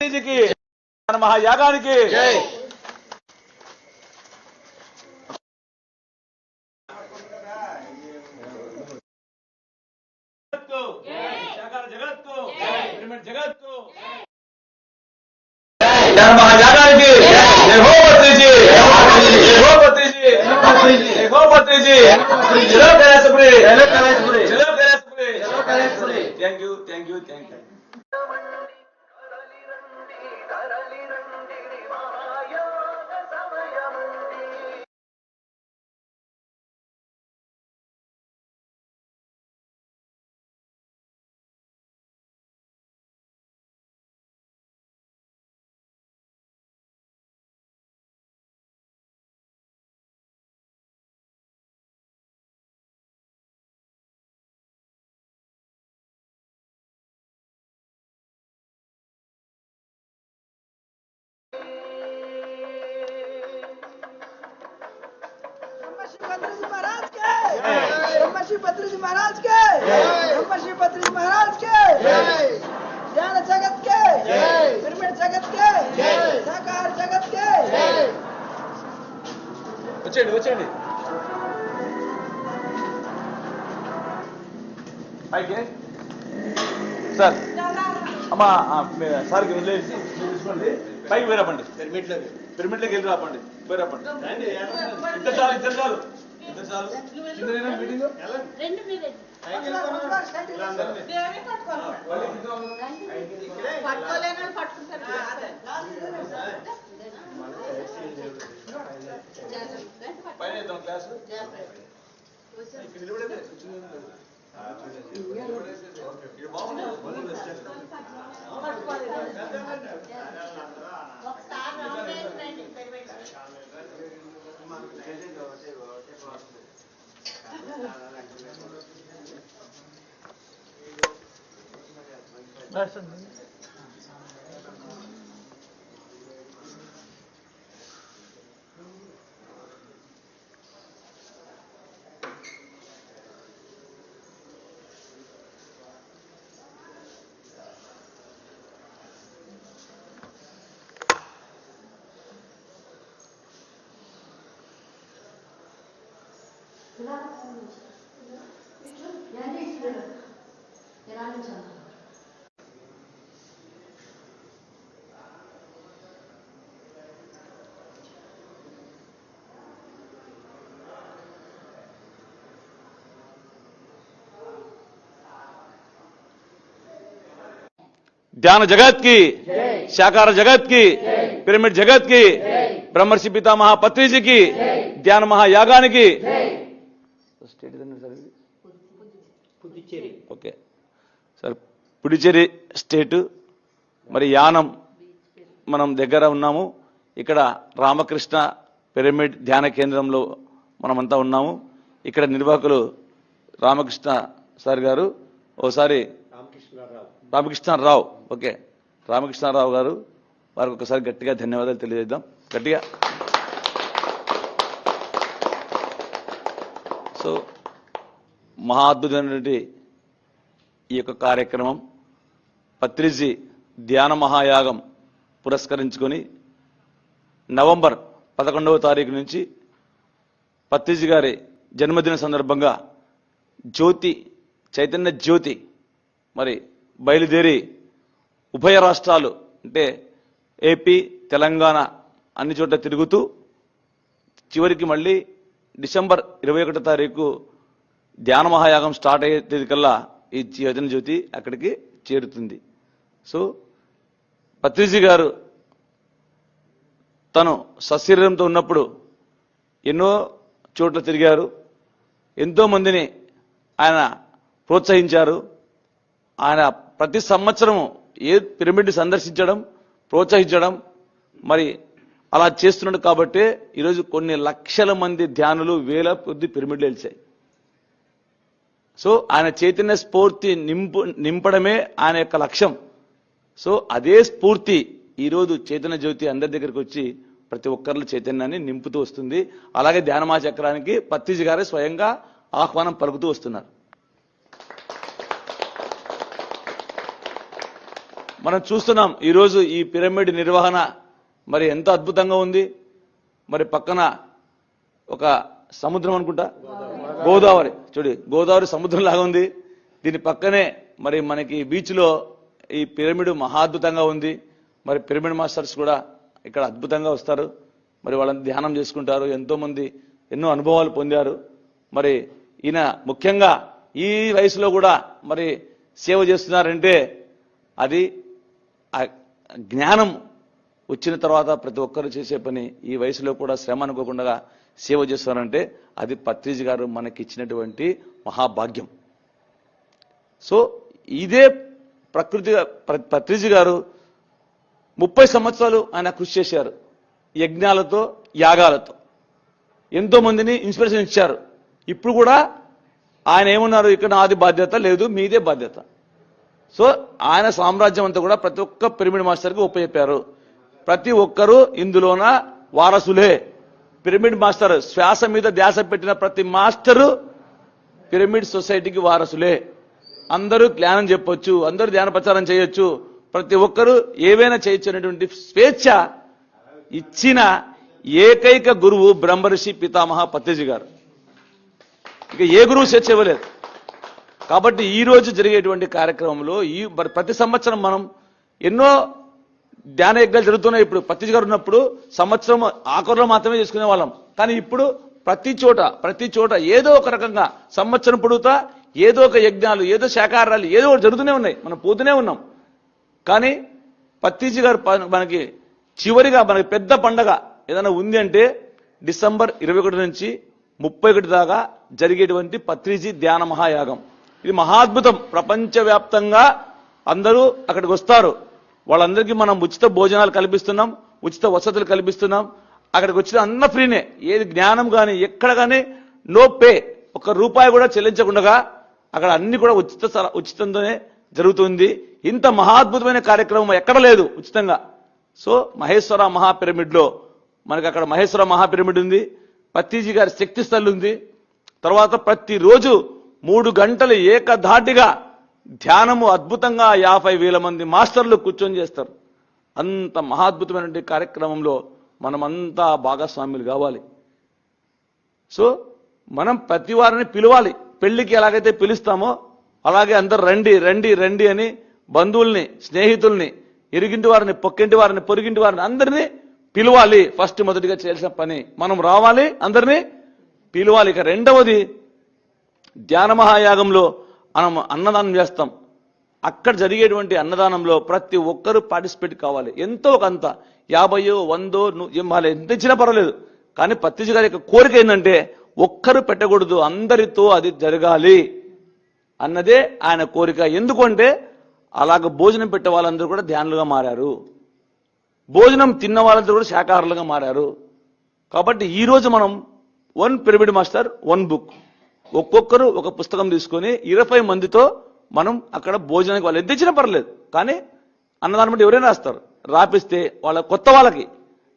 గాంధీజీకి మన మహాయాగానికి ब्रह्मा श्री भद्रजी महाराज के ब्रह्मा श्री भद्रजी महाराज के ब्रह्मा श्री भद्रजी महाराज के ज्ञान जगत के पिरमिड जगत के साकार जगत के వచ్చేయండి వచ్చేయండి పైకి సార్ అమ్మా ఆ, మీ- సార్కి వదిలేసి మీరు తీసుకోండి పైకి పోయి రాపండి పిరమిడ్లోకి వెళ్ళి రాపండి పోయి రాపండి ఇద్దరు చాలు ఇద్దరు చాలు ఇద్దరు చాలు కింద మీటింగ్ రెండు మీరే పట్టుకోలేనని పట్టుకుంటారు పైన ఇద్దాం క్లాస్ ఒకసారి రామేశ్వర రండి ధ్యాన జగత్కి శాకార జగత్కి పిరమిడ్ జగత్కి బ్రహ్మర్షి పితామహ పత్రిజీకి ధ్యాన మహాయాగానికి? ఓకే. సార్ పుడిచేరి స్టేట్ మరి యానం మనం దగ్గర ఉన్నాము. ఇక్కడ రామకృష్ణ పిరమిడ్ ధ్యాన కేంద్రంలో మనమంతా ఉన్నాము. ఇక్కడ నిర్వాహకులు రామకృష్ణ సార్ గారు. ఓసారి రామకృష్ణారావు. ఓకే. రామకృష్ణారావు గారు వారికి ఒకసారి గట్టిగా ధన్యవాదాలు తెలియజేద్దాం. గట్టిగా. సో మహా అద్భుతమైనటువంటి ఈ యొక్క కార్యక్రమం పత్రిజీ ధ్యాన మహాయాగం పురస్కరించుకొని నవంబర్ పదకొండవ తారీఖు నుంచి పత్రిజీ గారి జన్మదిన సందర్భంగా జ్యోతి చైతన్య జ్యోతి మరి బయలుదేరి ఉభయ రాష్ట్రాలు అంటే ఏపీ తెలంగాణ అన్ని చోట్ల తిరుగుతూ చివరికి మళ్ళీ డిసెంబర్ ఇరవై ఒకటో తారీఖు ధ్యాన మహాయాగం స్టార్ట్ అయ్యే తేదీకల్లా ఈ చైతన్య జ్యోతి అక్కడికి చేరుతుంది. సో పత్రిజీ గారు తను సశరీరంతో ఉన్నప్పుడు ఎన్నో చోట్ల తిరిగారు. ఎంతోమందిని ఆయన ప్రోత్సహించారు. ఆయన ప్రతి సంవత్సరము ఏ పిరమిడ్ సందర్శించడం ప్రోత్సహించడం మరి అలా చేస్తున్నాడు కాబట్టి ఈరోజు కొన్ని లక్షల మంది ధ్యానులు వేల కొద్ది పిరమిడ్లు వెలిచాయి. సో ఆయన చైతన్య స్ఫూర్తి నింపు నింపడమే ఆయన యొక్క లక్ష్యం. సో అదే స్ఫూర్తి ఈరోజు చైతన్య జ్యోతి అందరి దగ్గరికి వచ్చి ప్రతి ఒక్కరిలో చైతన్యాన్ని నింపుతూ వస్తుంది. అలాగే ధ్యానమా చక్రానికి పత్తిజి గారే స్వయంగా ఆహ్వానం పలుకుతూ వస్తున్నారు. మనం చూస్తున్నాం ఈరోజు ఈ పిరమిడ్ నిర్వహణ మరి ఎంత అద్భుతంగా ఉంది. మరి పక్కన ఒక సముద్రం అనుకుంటా? గోదావరి. చూడు గోదావరి సముద్రం లాగా ఉంది. దీని పక్కనే మరి మనకి బీచ్లో ఈ పిరమిడ్ మహాద్భుతంగా ఉంది. మరి పిరమిడ్ మాస్టర్స్ కూడా ఇక్కడ అద్భుతంగా వస్తారు. మరి వాళ్ళని ధ్యానం చేసుకుంటారు. ఎంతోమంది ఎన్నో అనుభవాలు పొందారు. మరి ఈయన ముఖ్యంగా ఈ వయసులో కూడా మరి సేవ చేస్తున్నారంటే అది జ్ఞానం వచ్చిన తర్వాత ప్రతి ఒక్కరు చేసే పని ఈ వయసులో కూడా శ్రమ అనుకోకుండా సేవ చేస్తారంటే అది పత్రిజ్ గారు మనకి ఇచ్చినటువంటి మహాభాగ్యం. సో ఇదే ప్రకృతి పత్రిజ్ గారు ముప్పై సంవత్సరాలు ఆయన కృషి చేశారు. యజ్ఞాలతో యాగాలతో. ఎంతో మందిని ఇన్స్పిరేషన్ ఇచ్చారు. ఇప్పుడు కూడా ఆయన ఏమన్నారు? ఇక్కడ నాది బాధ్యత లేదు మీదే బాధ్యత. సో ఆయన సామ్రాజ్యం అంతా కూడా ప్రతి ఒక్క పిరమిడ్ మాస్టర్కి ఉపయోగారు ప్రతి ఒక్కరూ ఇందులోన వారసులే. పిరమిడ్ మాస్టర్ శ్వాస మీద ధ్యాస పెట్టిన ప్రతి మాస్టరు పిరమిడ్ సొసైటీకి వారసులే. అందరూ జ్ఞానం చెప్పొచ్చు అందరూ ధ్యాన ప్రచారం చేయొచ్చు. ప్రతి ఒక్కరూ ఏవైనా చేయొచ్చు అనేటువంటి స్వేచ్ఛ ఇచ్చిన ఏకైక గురువు బ్రహ్మర్షి పితామహ పత్రిజీ గారు. ఇక ఏ గురువు స్వేచ్ఛ ఇవ్వలేదు. కాబట్టి ఈరోజు జరిగేటువంటి కార్యక్రమంలో ఈ మరి ప్రతి సంవత్సరం మనం ఎన్నో ధ్యాన యజ్ఞాలు జరుగుతున్నాయి. ఇప్పుడు పత్రిజీ గారు ఉన్నప్పుడు సంవత్సరం ఆఖరులో మాత్రమే చేసుకునే వాళ్ళం. కానీ ఇప్పుడు ప్రతి చోట ప్రతి చోట ఏదో ఒక రకంగా సంవత్సరం పొడుగుతా ఏదో ఒక యజ్ఞాలు ఏదో శాకాహారాలు ఏదో ఒకటి జరుగుతూనే ఉన్నాయి. మనం పోతూనే ఉన్నాం. కానీ పత్తిజీ గారు ప- మనకి చివరిగా మనకి పెద్ద పండగ ఏదైనా ఉంది అంటే డిసెంబర్ ఇరవై ఒకటి నుంచి ముప్పై ఒకటి దాకా జరిగేటువంటి పత్రిజీ ధ్యాన మహాయాగం. ఇది మహాద్భుతం. ప్రపంచవ్యాప్తంగా అందరూ అక్కడికి వస్తారు. వాళ్ళందరికీ మనం ఉచిత భోజనాలు కల్పిస్తున్నాం ఉచిత వసతులు కల్పిస్తున్నాం. అక్కడికి వచ్చిన అన్న ఫ్రీనే. ఏది జ్ఞానం కానీ ఎక్కడ కానీ నో పే ఒక రూపాయి కూడా చెల్లించకుండా అక్కడ అన్ని కూడా ఉచిత ఉచితంతోనే జరుగుతుంది. ఇంత మహాద్భుతమైన కార్యక్రమం ఎక్కడ లేదు ఉచితంగా. సో మహేశ్వర మహాపిరమిడ్లో. మనకి అక్కడ మహేశ్వర మహాపిరమిడ్ ఉంది. పత్తిజీ గారి శక్తి స్థల్ ఉంది. తర్వాత ప్రతిరోజు మూడు గంటలు ఏకధాటిగా ధ్యానము అద్భుతంగా యాభై వేల మంది మాస్టర్లు కూర్చొని చేస్తారు. అంత మహాద్భుతమైనటువంటి కార్యక్రమంలో మనమంతా భాగస్వాములు కావాలి. సో మనం ప్రతి వారిని పిలవాలి. పెళ్ళికి ఎలాగైతే పిలుస్తామో అలాగే అందరు రండి రండి రండి అని బంధువుల్ని స్నేహితుల్ని ఇరిగింటి వారిని పొక్కింటి వారిని పొరిగింటి వారిని అందరినీ పిలవాలి. ఫస్ట్ మొదటిగా చేయాల్సిన పని మనం రావాలి అందరినీ పిలవాలి. ఇక రెండవది ధ్యాన మహాయాగంలో మనం అన్నదానం చేస్తాం. అక్కడ జరిగేటువంటి అన్నదానంలో ప్రతి ఒక్కరూ పార్టిసిపేట్ కావాలి. ఎంతో కొంత. యాభయో వందో ను- వాళ్ళు ఎంత ఇచ్చినా పర్వాలేదు. కానీ పత్తిజీ గారి యొక్క కోరిక ఏంటంటే ఒక్కరు పెట్టకూడదు. అందరితో అది జరగాలి. అన్నదే ఆయన కోరిక. ఎందుకంటే అలాగ భోజనం పెట్టే వాళ్ళందరూ కూడా ధ్యానులుగా మారారు. భోజనం తిన్న వాళ్ళందరూ కూడా శాకాహారులుగా మారారు. కాబట్టి ఈరోజు మనం one pyramid master one book ఒక్కొక్కరు ఒక పుస్తకం తీసుకొని ఇరవై మందితో మనం అక్కడ భోజనానికి వాళ్ళు ఎంత ఇచ్చినా పర్లేదు. కానీ అన్నదానం బట్టి ఎవరైనా రాస్తారు. రాపిస్తే వాళ్ళ కొత్త వాళ్ళకి.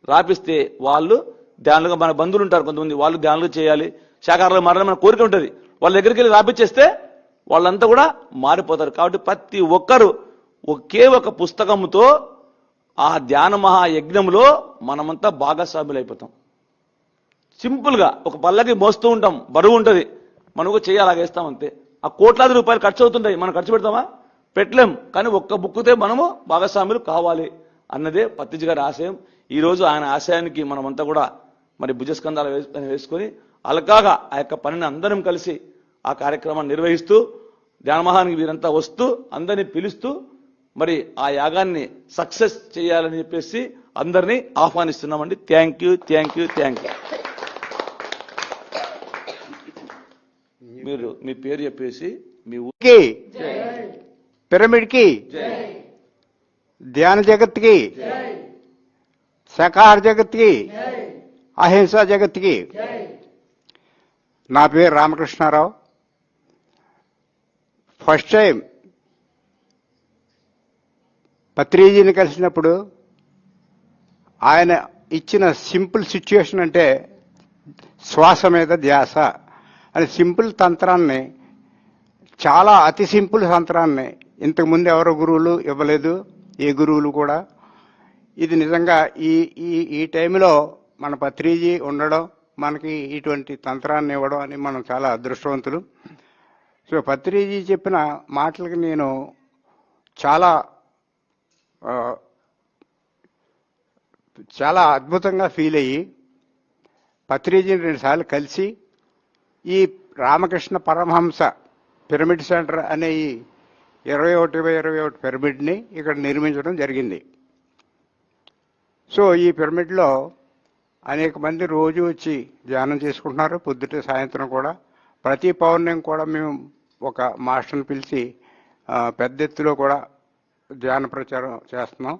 రాపిస్తే వాళ్ళు ధ్యానులుగా మన బంధువులు ఉంటారు కొంతమంది. వాళ్ళు ధ్యానులు చేయాలి. శాకాహారులుగా మారాలని మన కోరిక ఉంటుంది. వాళ్ళ దగ్గరికి వెళ్ళి రాపిచ్చేస్తే వాళ్ళంతా కూడా మారిపోతారు. కాబట్టి ప్రతి ఒక్కరు ఒకే ఒక పుస్తకంతో ఆ ధ్యాన మహాయజ్ఞంలో మనమంతా భాగస్వాములు అయిపోతాం సింపుల్గా ఒక పల్లకి మోస్తూ ఉంటాం. బరువు ఉంటుంది. మనకు చేయి అలాగే ఇస్తాం అంతే. ఆ కోట్లాది రూపాయలు ఖర్చు అవుతుంటాయి. మనం ఖర్చు పెడతామా? పెట్టలేం. కానీ ఒక్క బుక్కుతే మనము భాగస్వాములు కావాలి అన్నదే పత్తిజి గారి ఆశయం. ఈరోజు ఆయన ఆశయానికి మనమంతా కూడా మరి భుజస్కంధాలు వేసుకొని వేసుకొని అలకాగా ఆ యొక్క పనిని అందరం కలిసి ఆ కార్యక్రమాన్ని నిర్వహిస్తూ ధ్యానమహానికి వీరంతా వస్తూ అందరినీ పిలుస్తూ మరి ఆ యాగాన్ని సక్సెస్ చేయాలని చెప్పేసి అందరినీ ఆహ్వానిస్తున్నామండి. Thank you thank you thank you. మీరు మీ పేరు చెప్పేసి మీ ఊ- కి పిరమిడ్కి ధ్యాన జగత్కి శాకాహార జగత్కి అహింసా జగత్కి నా పేరు రామకృష్ణారావు. ఫస్ట్ టైం పత్రిజీని కలిసినప్పుడు ఆయన ఇచ్చిన సింపుల్ సిచ్యుయేషన్ అంటే శ్వాస మీద ధ్యాస. అని సింపుల్ తంత్రాన్ని చాలా అతి సింపుల్ తంత్రాన్ని. ఇంతకుముందు ఎవరో గురువులు ఇవ్వలేదు ఏ గురువులు కూడా. ఇది నిజంగా ఈ ఈ ఈ టైంలో మన పత్రిజీ ఉండడం మనకి ఇటువంటి తంత్రాన్ని ఇవ్వడం అని మనం చాలా అదృష్టవంతులు. సో పత్రిజీ చెప్పిన మాటలకి నేను చాలా చాలా అద్భుతంగా ఫీల్ అయ్యి పత్రిజీని రెండుసార్లు కలిసి ఈ రామకృష్ణ పరమహంస పిరమిడ్ సెంటర్ అనే ఈ ఇరవై ఒకటి బై ఇరవై ఒకటి పిరమిడ్ని ఇక్కడ నిర్మించడం జరిగింది. సో ఈ పిరమిడ్లో అనేక మంది రోజు వచ్చి ధ్యానం చేసుకుంటున్నారు. పొద్దుట సాయంత్రం కూడా. ప్రతి పౌర్ణమి కూడా మేము ఒక మాస్టర్ని పిలిచి పెద్ద ఎత్తులో కూడా ధ్యాన ప్రచారం చేస్తున్నాం.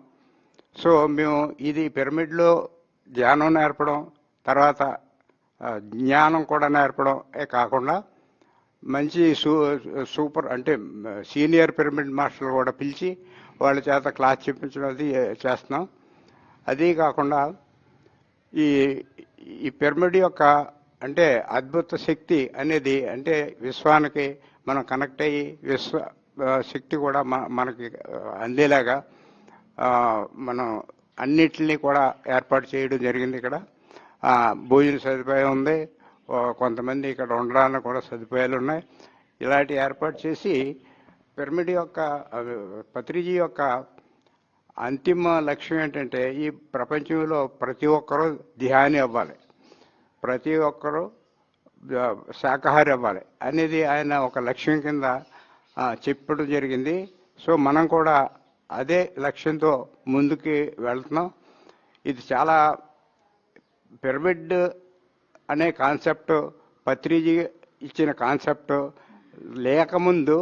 సో మేము ఇది పిరమిడ్లో ధ్యానం నేర్పడం తర్వాత జ్ఞానం కూడా నేర్పడమే కాకుండా మంచి సూ సూపర్ అంటే సీనియర్ పిరమిడ్ మాస్టర్లు కూడా పిలిచి వాళ్ళ చేత క్లాస్ చెప్పించడం అది చేస్తున్నాం. అదే కాకుండా ఈ ఈ పిరమిడ్ యొక్క అంటే అద్భుత శక్తి అనేది అంటే విశ్వానికి మనం కనెక్ట్ అయ్యి విశ్వ శక్తి కూడా మన మనకి అందేలాగా మనం అన్నిటిని కూడా ఏర్పాటు చేయడం జరిగింది ఇక్కడ. భోజన సదుపాయం ఉంది. కొంతమంది ఇక్కడ ఉండడానికి కూడా సదుపాయాలు ఉన్నాయి. ఇలాంటి ఏర్పాటు చేసి పిరమిడ్ యొక్క పత్రిజీ యొక్క అంతిమ లక్ష్యం ఏంటంటే ఈ ప్రపంచంలో ప్రతి ఒక్కరూ ధ్యాని అవ్వాలి. ప్రతి ఒక్కరూ శాకాహారి అవ్వాలి అనేది ఆయన ఒక లక్ష్యం కింద చెప్పడం జరిగింది. సో మనం కూడా అదే లక్ష్యంతో ముందుకి వెళ్తున్నాం. ఇది చాలా పిరమిడ్ అనే కాన్సెప్ట్ పత్రిజీ ఇచ్చిన కాన్సెప్ట్ లేకముందు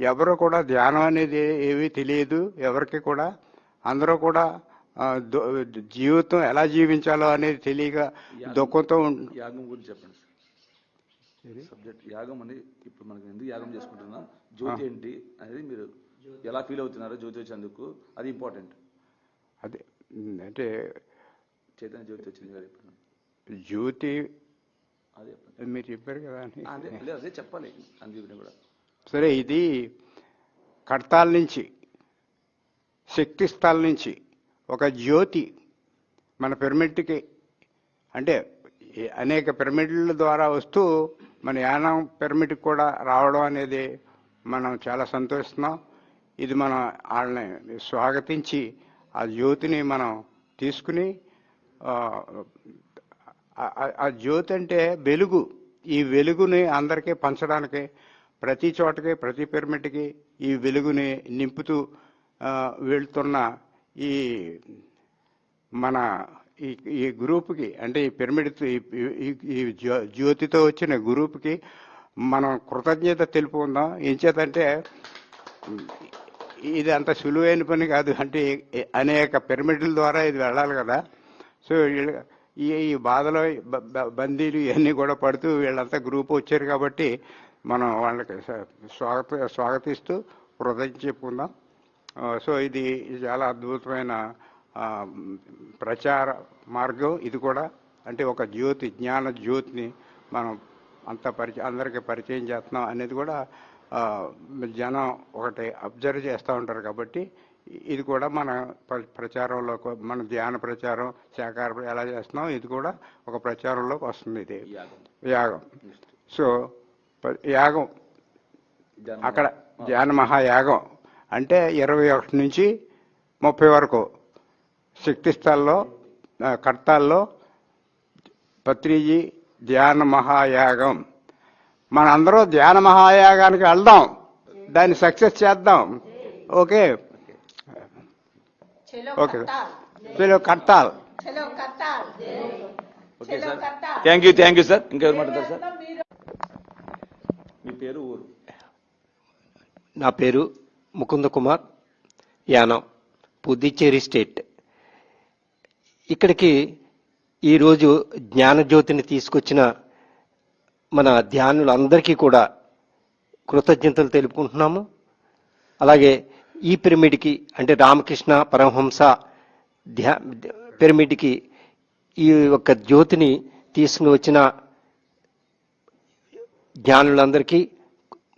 ఎవరు కూడా ధ్యానం అనేది ఏమీ తెలియదు. ఎవరికి కూడా అందరూ కూడా జీవితం ఎలా జీవించాలో అనేది తెలియక దుఃఖంతో ఉం- యాగం గురించి చెప్పండి సార్. సబ్జెక్ట్ యాగం అని ఇప్పుడు మనకి ఎందుకు యాగం చేసుకుంటున్నాం? జ్యోతి ఏంటి అనేది మీరు ఎలా ఫీల్ అవుతున్నారో జ్యోతి వచ్చేందుకు అది ఇంపార్టెంట్. అదే అంటే చైతన్య జ్యోతి వచ్చింది కదా ఇప్పుడు. జ్యోతి అదే మీరు చెప్పారు కదా అని. అదే అదే చెప్పాలి అందుకని కూడా. సరే ఇది కడతాల నుంచి శక్తి స్థల నుంచి ఒక జ్యోతి మన పిరమిడ్కి అంటే అనేక పిరమిడ్ల ద్వారా వస్తూ మన యానం పిరమిడ్కి కూడా రావడం అనేది మనం చాలా సంతోషిస్తున్నాం. ఇది మనం వాళ్ళని స్వాగతించి ఆ జ్యోతిని మనం తీసుకుని ఆ, జ్యోతి అంటే వెలుగు. ఈ వెలుగుని అందరికీ పంచడానికి ప్రతి చోటకి ప్రతి పిరమిడ్కి ఈ వెలుగుని నింపుతూ వెళ్తున్న ఈ మన ఈ ఈ గ్రూప్కి అంటే ఈ పిరమిడ్ ఈ- జ్యోతితో వచ్చిన గ్రూప్కి మనం కృతజ్ఞత తెలుపుకుందాం. ఇంచేతంటే ఇది అంత సులువైన పని కాదు. అంటే అనేక పిరమిడ్ల ద్వారా ఇది వెళ్ళాలి కదా. సో వీళ్ళ- ఈ ఈ బాధలో బందీలు ఇవన్నీ కూడా పడుతూ వీళ్ళంతా గ్రూప్ వచ్చారు కాబట్టి మనం వాళ్ళకి స్వాగత స్వాగతిస్తూ కృతజ్ఞత చెప్పుకుందాం. సో ఇది చాలా అద్భుతమైన ప్రచార మార్గం. ఇది కూడా అంటే ఒక జ్యోతి జ్ఞాన జ్యోతిని మనం అంత పరిచయం అందరికీ పరిచయం చేస్తున్నాం అనేది కూడా జనం ఒకటి అబ్జర్వ్ చేస్తూ ఉంటారు కాబట్టి ఇది కూడా మన ప్ర- ప్రచారంలో మన ధ్యాన ప్రచారం శాఖార ప్ర- ఎలా చేస్తున్నాం ఇది కూడా ఒక ప్రచారంలోకి వస్తుంది ఇది. యాగం. సో యాగం. అక్కడ ధ్యాన మహాయాగం. అంటే ఇరవై ఒకటి నుంచి ముప్పై వరకు శక్తి స్థల్లో కర్తాల్లో పత్రిజీ ధ్యాన మహాయాగం. మనందరూ ధ్యాన మహాయాగానికి వెళ్దాం. దాన్ని సక్సెస్ చేద్దాం. ఓకే? ఓకే చలో కర్తాల్ చలో కట్టాల్ ఓకే చలో sir thank you thank you sir ఇంకెవరు మాట్లాడతారు సార్ మీ పేరు ఊరు? నా పేరు ముకుంద కుమార్ యానం పుదుచ్చేరి స్టేట్. ఇక్కడికి ఈరోజు జ్ఞానజ్యోతిని తీసుకొచ్చిన మన ధ్యానులందరికీ కూడా కృతజ్ఞతలు తెలుపుకుంటున్నాము. అలాగే ఈ పిరమిడ్కి అంటే రామకృష్ణ పరమహంస ధ్యా పిరమిడ్కి ఈ యొక్క జ్యోతిని తీసుకుని వచ్చిన జ్ఞానులందరికీ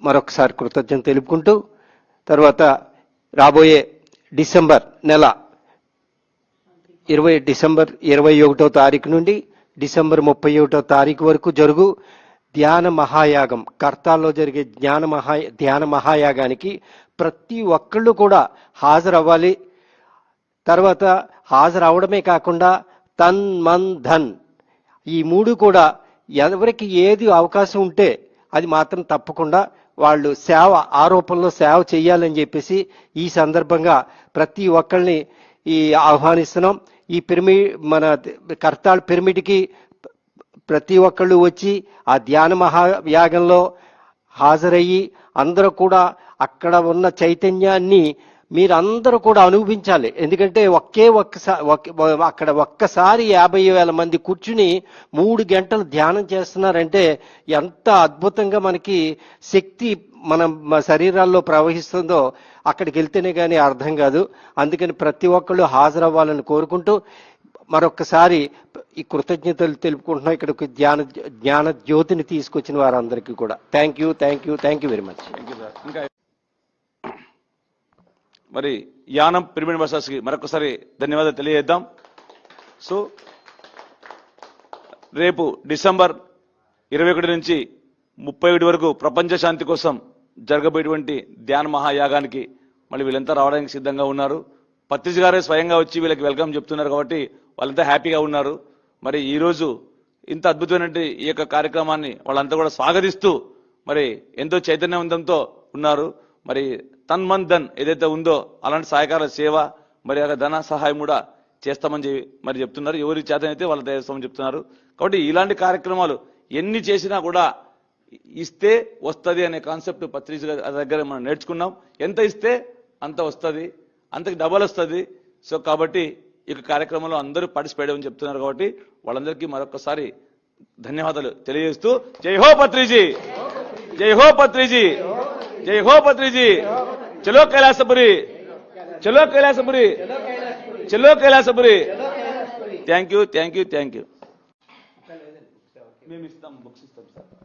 మరొకసారి కృతజ్ఞత తెలుపుకుంటూ తర్వాత రాబోయే డిసెంబర్ నెల ఇరవై డిసెంబర్ ఇరవై ఒకటో తారీఖు నుండి డిసెంబర్ ముప్పై ఒకటో తారీఖు వరకు జరుగు ధ్యాన మహాయాగం. కర్తాల్లో జరిగే జ్ఞాన మహా ధ్యాన మహాయాగానికి ప్రతి ఒక్కళ్ళు కూడా హాజరవ్వాలి. తర్వాత హాజరవడమే కాకుండా తన్ మన్ ధన్ ఈ మూడు కూడా ఎవరికి ఏది అవకాశం ఉంటే అది మాత్రం తప్పకుండా వాళ్ళు సేవ ఆరోపణలో సేవ చేయాలని చెప్పేసి ఈ సందర్భంగా ప్రతి ఒక్కరిని ఈ ఆహ్వానిస్తున్నాం. ఈ పిరమి మన కర్తాళ్ పిరమిడ్కి ప్రతి ఒక్కళ్ళు వచ్చి ఆ ధ్యాన మహాయాగంలో హాజరయ్యి అందరూ కూడా అక్కడ ఉన్న చైతన్యాన్ని మీరందరూ కూడా అనుభవించాలి. ఎందుకంటే ఒకే ఒక్కసారి అక్కడ ఒక్కసారి యాభై వేల మంది కూర్చుని మూడు గంటలు ధ్యానం చేస్తున్నారంటే ఎంత అద్భుతంగా మనకి శక్తి మన శరీరాల్లో ప్రవహిస్తుందో అక్కడికి వెళ్తేనే కానీ అర్థం కాదు. అందుకని ప్రతి ఒక్కళ్ళు హాజరవ్వాలని కోరుకుంటూ మరొకసారి ఈ కృతజ్ఞతలు తెలుపుకుంటున్నాం ఇక్కడికి ధ్యాన జ్ఞాన జ్యోతిని తీసుకొచ్చిన వారందరికీ కూడా. Thank you thank you thank you very much thank you మరి యానం పిరమిడ్కి మరొకసారి ధన్యవాదాలు తెలియజేద్దాం. సో రేపు డిసెంబర్ ఇరవై ఒకటి నుంచి ముప్పై ఒకటి వరకు ప్రపంచ శాంతి కోసం జరగబోయేటువంటి ధ్యాన మహాయాగానికి మళ్ళీ వీళ్ళంతా రావడానికి సిద్ధంగా ఉన్నారు. పత్రిజ్ గారే స్వయంగా వచ్చి వీళ్ళకి వెల్కమ్ చెప్తున్నారు కాబట్టి వాళ్ళంతా హ్యాపీగా ఉన్నారు. మరి ఈరోజు ఇంత అద్భుతమైన ఈ యొక్క కార్యక్రమాన్ని వాళ్ళంతా కూడా స్వాగతిస్తూ మరి ఎంతో చైతన్యవంతంతో ఉన్నారు. మరి తన్మన్ ధన్ ఏదైతే ఉందో అలాంటి సహాయకార సేవ మరి అక్కడ ధన సహాయం కూడా చేస్తామని చెప్పి మరి చెప్తున్నారు. ఎవరి చేతనైతే వాళ్ళ చేస్తామని చెప్తున్నారు. కాబట్టి ఇలాంటి కార్యక్రమాలు ఎన్ని చేసినా కూడా ఇస్తే వస్తుంది అనే కాన్సెప్ట్ పత్రిక దగ్గర మనం నేర్చుకున్నాం. ఎంత ఇస్తే అంత వస్తుంది. అంతకి డబల్ వస్తుంది. సో కాబట్టి ఈ కార్యక్రమంలో అందరూ పార్టిసిపేట్ అని చెప్తున్నారు కాబట్టి వాళ్ళందరికీ మరొకసారి ధన్యవాదాలు తెలియజేస్తూ జై హో పత్రిజీ! జై హో పత్రిజీ! జై హో పత్రిజీ చలో కైలాసపురి చలో కైలాసపురి చలో Kailasapuri thank you thank you thank you మేము ఇస్తాం బుక్స్ ఇస్తాం